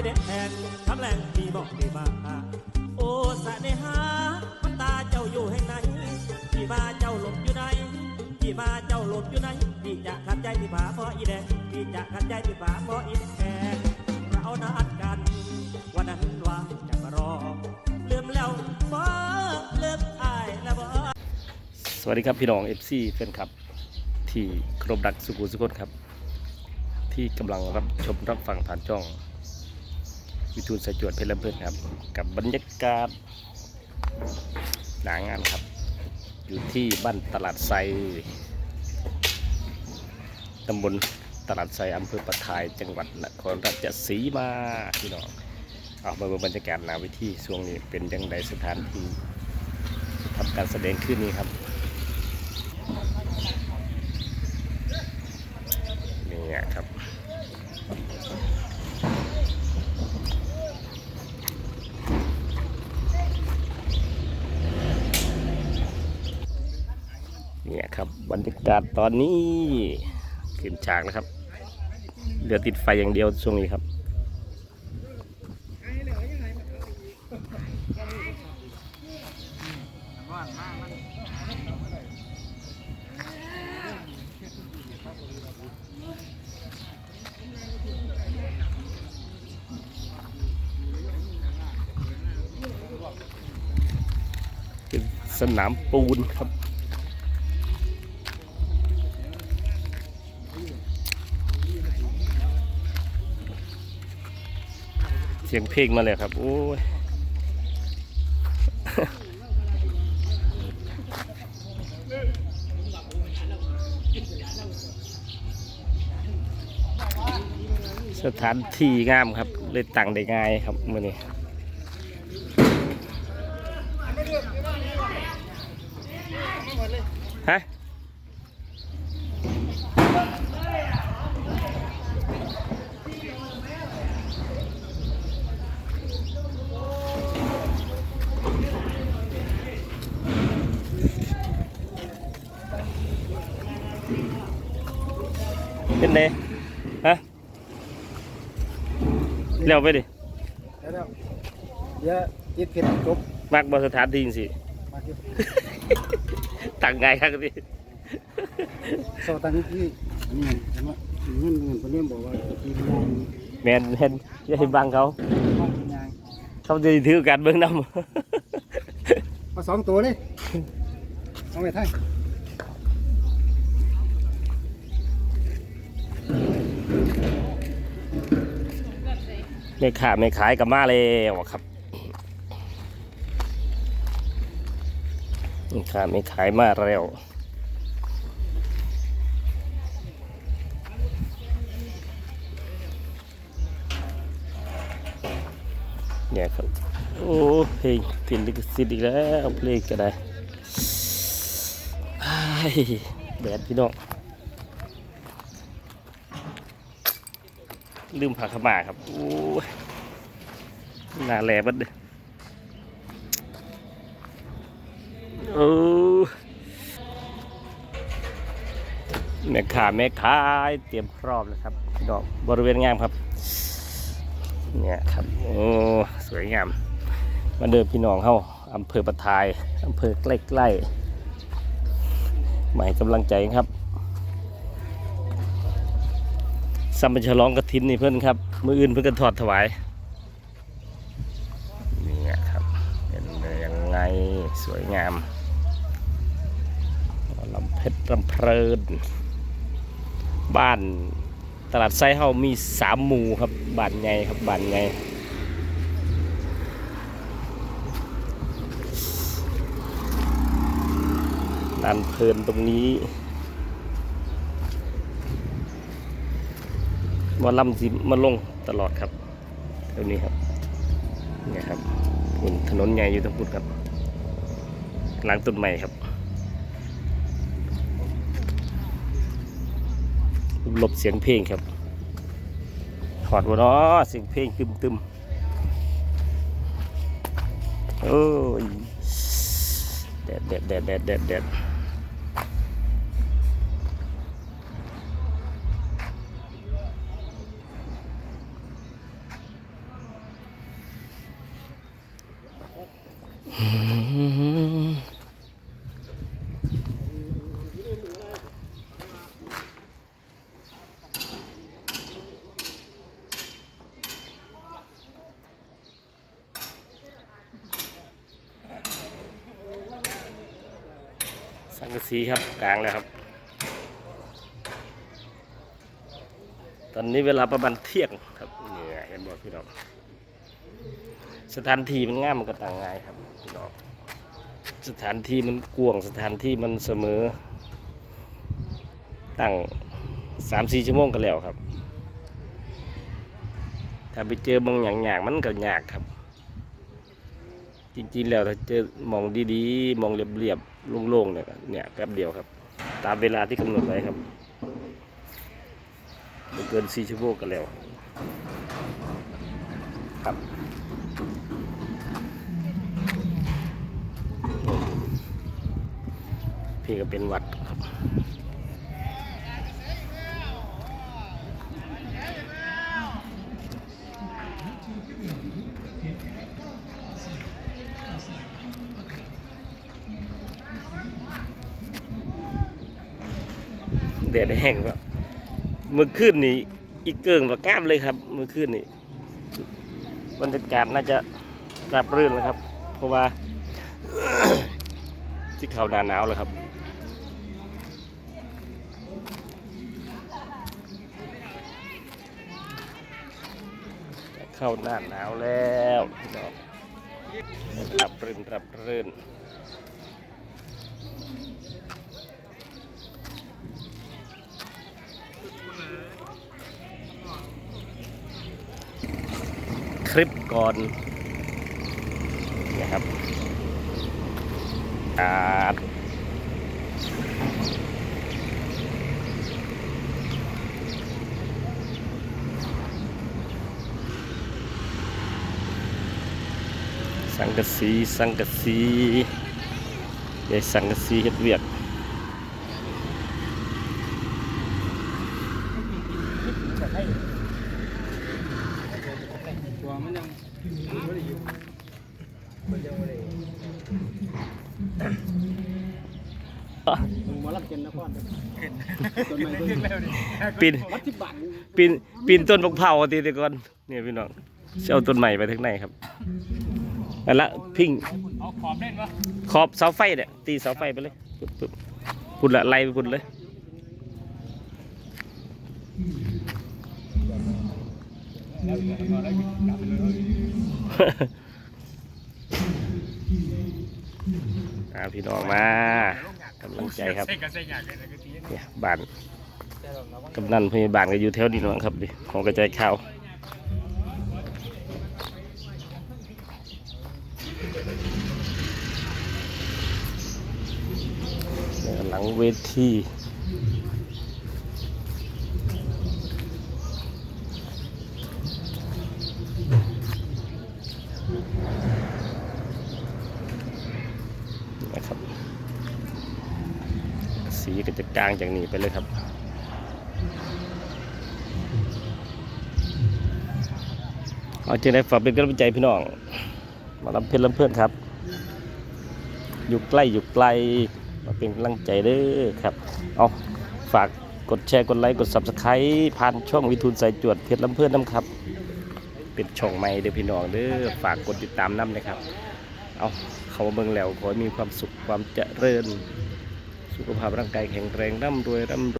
อีแดงคำแรงมีบอกดีมาโอ้สะเนหามันตาเจ้าอยู่แห่ไหนพี่มาเจ้าหลบอยู่ไหนพี่มาเจ้าหลบอยู่ไหนพี่จะขัดใจพี่ผาเพราะอีแดงพี่จะขัดใจพี่ผาเพราะอีแดงเรานัดกัน วันนั้นว่าจะมารอลืมแล้วบ่เลิกอายแล้วบ่สวัสดีครับพี่น้อง FC แฟนคลับ ที่ครพรักสุขุสุขนครับที่กำลังรับชมรับฟังผ่านช่อง วิทูลสายจวดเพชรลำเพื่อนครับ กับบรรยากาศหนางานครับ อยู่ที่บ้านตลาดไซตำบลตลาดไซอำเภอปะทายจังหวัดนครราชสีมาพี่น้องเอามาดูบรรยากาศหนาวิธีช่วงนี้เป็นยังไงสถานที่ทำการแสดงขึ้นนี้ครับนี่ครับ เนี่ยครับบรรยากาศตอนนี้ขึ้นฉากแล้วครับเหลือติดไฟอย่างเดียวช่วงนี้ครับเป็นสนามปูนครับ สียงเพลงมาเลยครับ โอ้ยสถานที่งามครับ เลยตั้งได้ง่ายครับมื่อนี้ฮะ เป็นไงฮะเร็วไปดิเดี๋ยวเดี๋ยวติดผิดจบมากบสถานที่สิมาที่ตั้งไงครับดิโซตันที่นี่เห็นไหมเงินเงินคนนี้บอกว่าทีมงานแมนเห็นอย่าให้บังเขาห้องทีมงานเขาจะถือการเบื้องนำมาสองตัวเลยเอาไปไทย ไม่ขาไม่ขายกับมาแล้วครับไม่ขาไม่ขายมาแล้วเนี่ยครับโอ้เพลงติดลิขสิทธิ์อีกแล้วเพลงก็ได้อ้ายแดดพี่น้อง ลืมผักขาวหมาครับ โอ้หน้าแหลบัดเด้อโอ้แม่ขาแม่ขายเตรียมพร้อมแล้วครับพี่น้องบริเวณงามครับ เนี่ยครับ โอ้สวยงาม มาเดินพี่น้องเข้าอำเภอปะทายอำเภอใกล้ๆมาให้กำลังใจครับ สัมปฉลองกระถินนี่เพื่อนครับมืออื่นเพื่อนกันถอดถวายนี่ครับเป็นยังไงสวยงามลำเพชรลำเพลินบ้านตลาดไซเฮามีสามหมู่ครับบ้านไงครับบ้านไงด้านเพลินตรงนี้ มาลำสิมาลงตลอดครับเท่านี้ครับเนี่ยครับบนถนนใหญ่อยู่ตรงพุทครับ หลังต้นใหม่ครับหลบเสียงเพลงครับถอดวะเนาะเสียงเพลงตึมตึมโอ้ยแดดแดดแดดแดดแดด กสีครับกลางแล้วครับ ตอนนี้เวลาประมาณเที่ยงครับเนี่ยเห็นบอกพี่น้องสถานที่มันง่ายมันก็ต่างง่ายครับพี่น้องสถานที่มันกว้างสถานที่มันเสมอ ตั้งสามสี่ชั่วโมงกันแล้วครับ ถ้าไปเจอบางอย่างยากมันก็ยากครับ จริงๆแล้วถ้าเจอมองดีๆ มองเรียบๆ โล่งๆเนี่ยเนี่ยแป๊บเดียวครับ ตามเวลาที่กำหนดไว้ครับไม่เกินสี่ชั่วโมงกันแล้วครับพี่ก็เป็นวัด แดดแห้งครับเมื่อคืนนี้อีกเกิงกับก้ามเลยครับ เมื่อคืนนี้บรรยากาศน่าจะราบรื่นนะครับ เพราะว่าที่เขาหนาหนาวแล้วครับเข้าหน้าหนาวแล้วพี่น้องรับรื่นรับรื่น คลิปก่อนนะครับอาดสังกะสี สังกะสียายสังกะสีเฮ็ดเวียด มันยังไม่ได้อยู่มันยังไม่ได้มารับเกณฑ์นครต้นไม้ต้นปีนวัดที่บังปีนปีนต้นมะพร้าวตีตะก่อนเนี่ยพี่น้องจะเอาต้นใหม่ไปทางในครับนั่นละพิงเอาขอบเล่นวะขอบเสาไฟเนี่ยตีเสาไฟไปเลยปึ๊บปึ๊บพุ่นละไล่ไปพุ่นเลย แล้วเดี๋ยวมาแล้วกลับไปเลย อาพี่น้องมากำลังใจครับเนี่ยบ้านกำนันพยาบาลก็อยู่แถวนี้น้องครับดิของกระจายข่าวหลังเวทีนะครับ สีก็จะกลางจากนี้ไปเลยครับ เอาจริงได้ฝากเป็นกำลังใจพี่น้อง มาลำเพลินลำเพื่อนครับ อยู่ใกล้อยู่ไกลมาเป็นกำลังใจเด้อครับ เอาฝากกดแชร์กดไลค์กด subscribe ผ่านช่องวิทูลสายจวดเพชรลำเพื่อนน้ำครับ เป็นช่องใหม่เด้อพี่น้องเด้อฝากกดติดตามน้ำนะครับ เอาเขามาเบิ่งแล้วขอให้มีความสุขความเจริญ สุขภาพร่างกายแข็งแรงร่ำรวยร่ำ